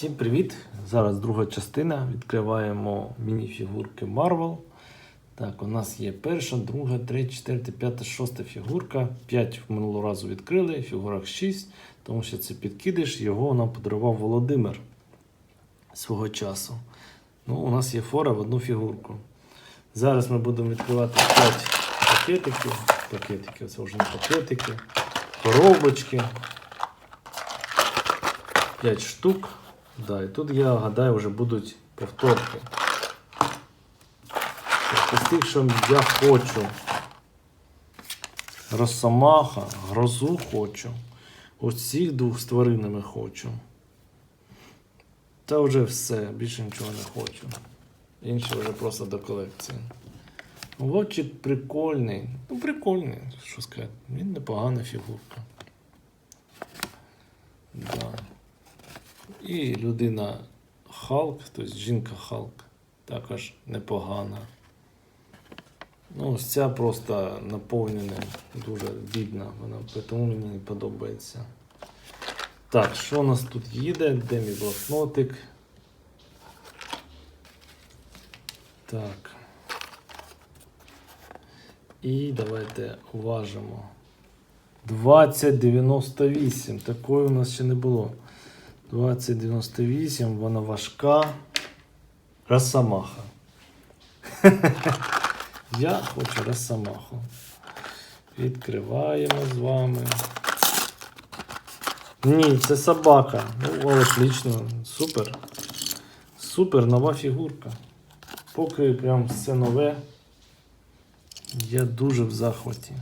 Всім привіт! Зараз друга частина. Відкриваємо міні-фігурки Marvel. Так, у нас є перша, друга, третя, четверта, п'ята, шоста фігурка. П'ять минулого разу відкрили, фігурах 6, тому що це підкидиш, його нам подарував Володимир свого часу. Ну, у нас є фора в одну фігурку. Зараз ми будемо відкривати 5 пакетиків. Пакетики, це вже не пакетики, коробочки. 5 штук. Да, і тут я гадаю вже будуть повторки. Тобто з тих, що я хочу. Росомаха, грозу хочу. Ось цих двох з тваринами хочу. Та вже все, більше нічого не хочу. Інше вже просто до колекції. Вовчик прикольний. Ну, прикольний, що сказати. Він непогана фігурка. Да. І людина Халк, тобто жінка Халк, також непогана. Ну, ось ця просто наповнена, дуже бідна, вона тому мені не подобається. Так, що у нас тут їде? Де мій блокнотик? Так. І давайте уважимо. 2098. Такої у нас ще не було. 2098, вона важка. Росомаха. Я хочу Росомаху. Відкриваємо з вами. Ні, це собака. Ну, отлично. Супер. Супер нова фігурка. Поки прям все нове. Я дуже в захваті.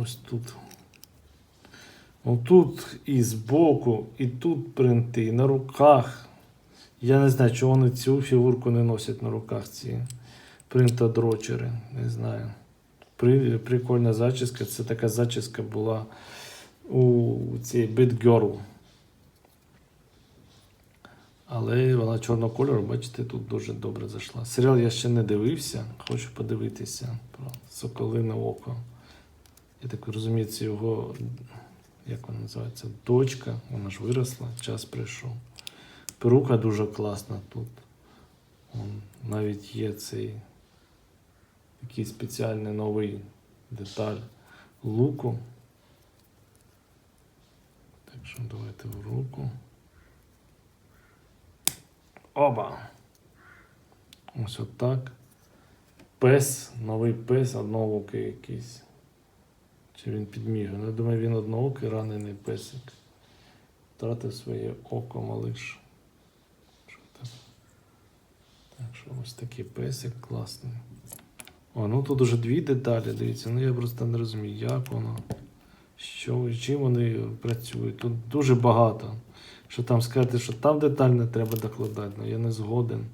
Ось тут. Отут і збоку, і тут принти, і на руках. Я не знаю, чого вони цю фігурку не носять на руках, ці принтодрочери. Не знаю. При, прикольна зачіска. Це така зачіска була у цій Bitgirl. Але вона чорного кольору, бачите, тут дуже добре зайшла. Серіал я ще не дивився, хочу подивитися про Соколине Око. Я так розумію, це його, як вона називається, дочка, вона ж виросла, час прийшов. Перука дуже класна тут. Он, навіть є цей такий спеціальний новий деталь луку. Так що давайте в руку. Оба! Ось отак. Пес, новий пес, одноокий якийсь. Чи він підмігає? Ну, я думаю, він одноокий ранений песик. Втратив своє око малиш. Так що ось такий песик класний. О, ну тут уже дві деталі, дивіться. Ну я просто не розумію, як воно. Що, чим вони працюють. Тут дуже багато. Що там сказати, що там деталь не треба докладати, ну я не згоден.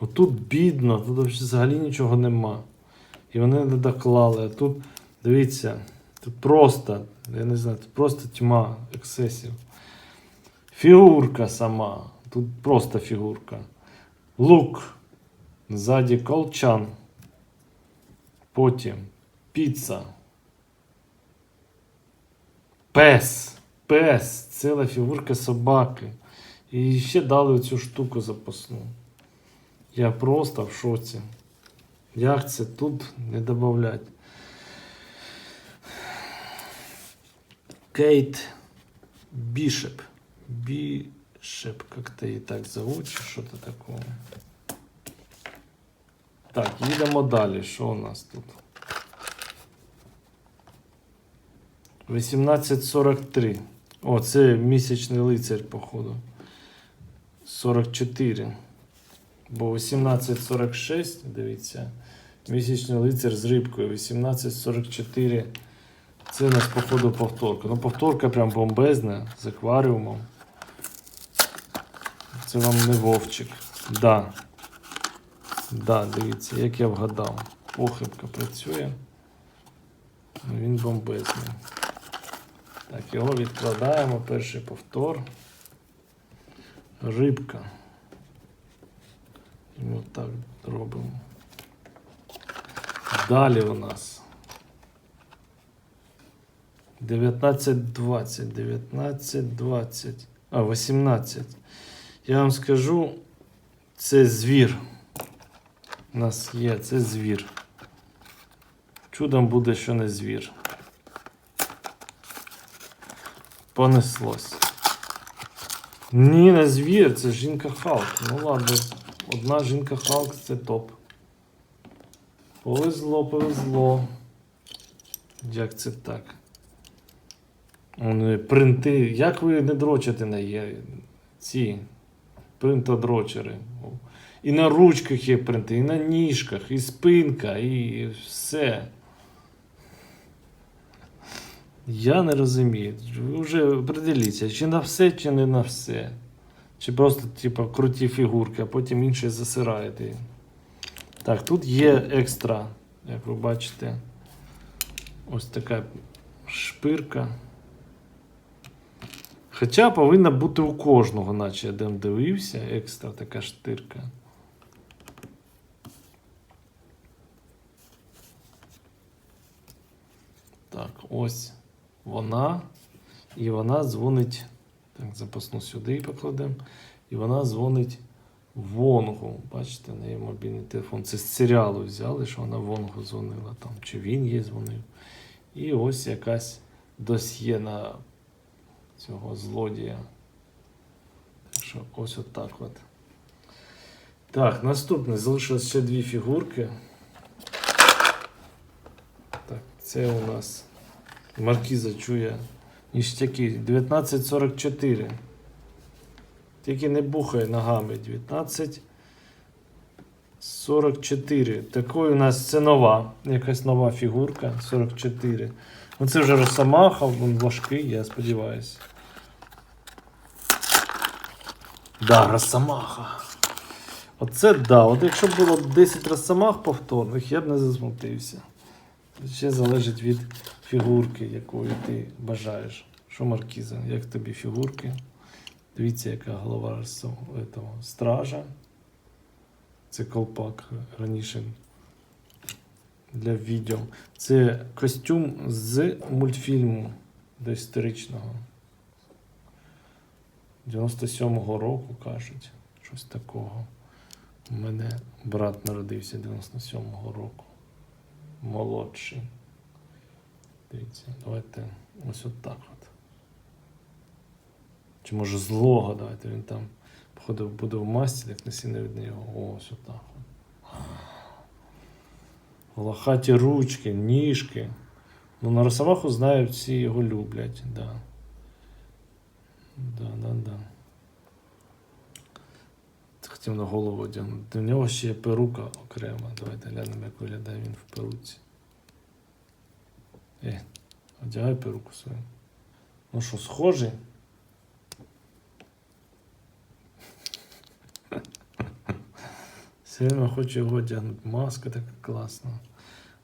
Отут бідно, тут взагалі нічого нема. І вони не доклали. А тут, дивіться, тут просто, я не знаю, тут просто тьма ексесів. Фігурка сама. Тут просто фігурка. Лук. Ззаді колчан. Потім піца. Пес. Пес. Ціла фігурка собаки. І ще дали цю штуку запасну. Я просто в шоці. Як це тут не додавлять? Кейт Бішеп. Бішеп, как-то її так зовуть, чи що то такого. Так, їдемо далі. Що у нас тут? 1843. О, це місячний лицар, походу. 44. Бо 1846, дивіться. Місячний лицар з рибкою. 1844. Це у нас, походу, повторка. Ну, повторка прям бомбезна, з акваріумом. Це вам не вовчик. Да. Да, дивіться, як я вгадав. Похибка працює. Ну, Він бомбезний. Так, його відкладаємо. Перший повтор. Рибка. І ми так робимо. Далі у нас 1920, 1920. А, 18. Я вам скажу, це звір. У нас є, це звір. Чудом буде, що не звір. Понеслось. Ні, не звір, це жінка Халк. Ну ладно, одна жінка Халк це топ. Повезло, повезло. Як це так? Принти. Як ви не дрочите на є ці принтодрочери? І на ручках є принти, і на ніжках, і спинка, і все. Я не розумію. Ви вже определіться, чи на все, чи не на все. Чи просто, типу, круті фігурки, а потім інше засираєте. Так, тут є екстра, як ви бачите. Ось така шпирка. Хоча повинна бути у кожного, наче я там дивився, екстра така штирка. Так, ось вона. І вона дзвонить. Так, запасну сюди і покладемо. І вона дзвонить Вонгу. Бачите, на її мобільний телефон. Це з серіалу взяли, що вона Вонгу дзвонила там, чи він їй дзвонив. І ось якась досьє на цього злодія. Так що ось отак от. Так, наступне. Залишилось ще дві фігурки. Так, це у нас Маркіза чує ніштяки 1944. Тільки не бухає ногами. 1944. Такої у нас це нова, якась нова фігурка 44. Ну це вже Росомаха, він важкий, я сподіваюся. Да, Росомаха. Оце да. От якщо б було 10 Росомах повторних, я б не засмутився. Ще залежить від фігурки, якої ти бажаєш. Що Маркіза, як тобі фігурки? Дивіться, яка голова этого, стража. Це колпак раніше для відео. Це костюм з мультфільму до історичного. 97-го року кажуть. Щось такого. У мене брат народився 97-го року. Молодший. Дивіться, давайте ось от так от. Чи може злого, давайте він там, походу, буде в масці, так не сильно від нього. Ось отак от. Волохаті ручки, ніжки. Ну, на Росомаху знаю, всі його люблять, да. Да, да, да. Хотів на голову одягнути. До нього ще є перука окрема. Давайте глянемо, як виглядає він в перуці. Е, одягай перуку свою. Ну що, схожий? Все одно хочу його одягнути. Маска така класна.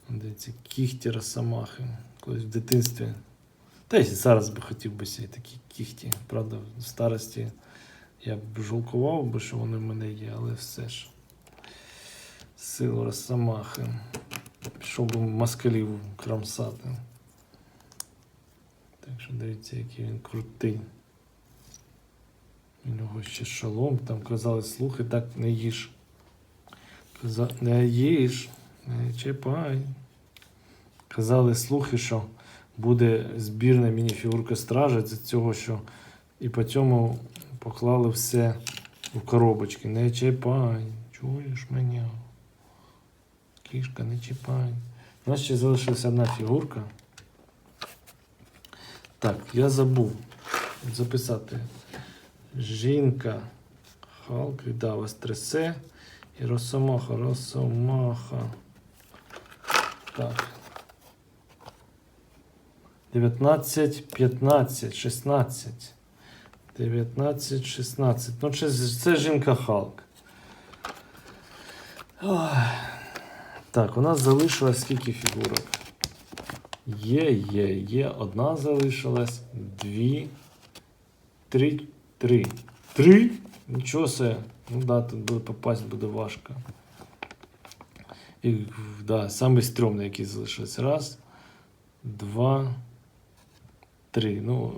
Дивіться, кіхті росомахи. Колись в дитинстві. Та й зараз би хотів би сі такі кіхті. Правда, в старості я б жалкував би, що вони в мене є, але все ж. Силу росомахи. Пішов би москалів кромсати. Так що дивіться, який він крутий. У нього ще шолом, там казали, слухай, так не їж. Каза... Не їж, не чіпай. Казали слухи, що буде збірна мініфігурка стража з цього, що і по цьому поклали все в коробочки. Не чіпай, чуєш мене? Кішка, не чіпай. У нас ще залишилася одна фігурка. Так, я забув записати. Жінка. Халк, да, вас трясе. І Росомаха, Росомаха. Так. 19, 15, 16. 19, 16. Ну, це, це жінка Халк. Так, у нас залишилось скільки фігурок? Є, є, є. Одна залишилась, дві, три, три. Три? Нічого себе. Ну да, тут буде попасть буде важко. І, да, самий стрьомний, який залишився. Раз, два, три. Ну,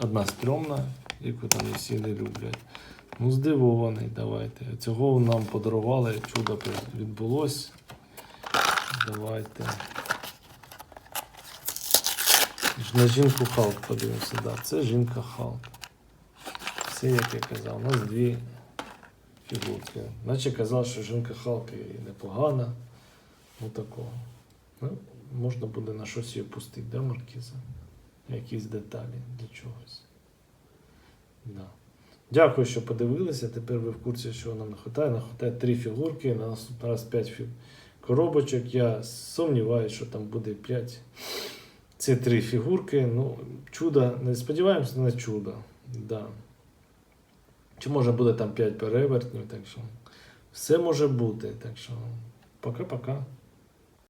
одна стрьомна яку там всі не люблять. Ну, здивований, давайте. Цього нам подарували, чудо відбулось. Давайте. На жінку Халк подивимося, да. Це жінка Халк. Все, як я казав, у нас дві фігурки. Наче казав, що жінка Халк і непогана. Ну такого. Ну, можна буде на щось її пустити, да, Маркіза? Якісь деталі для чогось. Да. Дякую, що подивилися. Тепер ви в курсі, що нам не вистачає. Нам вистачає три фігурки, на наступний раз 5 фі... коробочок. Я сумніваюся, що там буде 5. Це три фігурки. Ну, чудо, не сподіваємося на чудо. Да. Чи може буде там 5 перевертнів, так що все може бути. Так що пока-пока.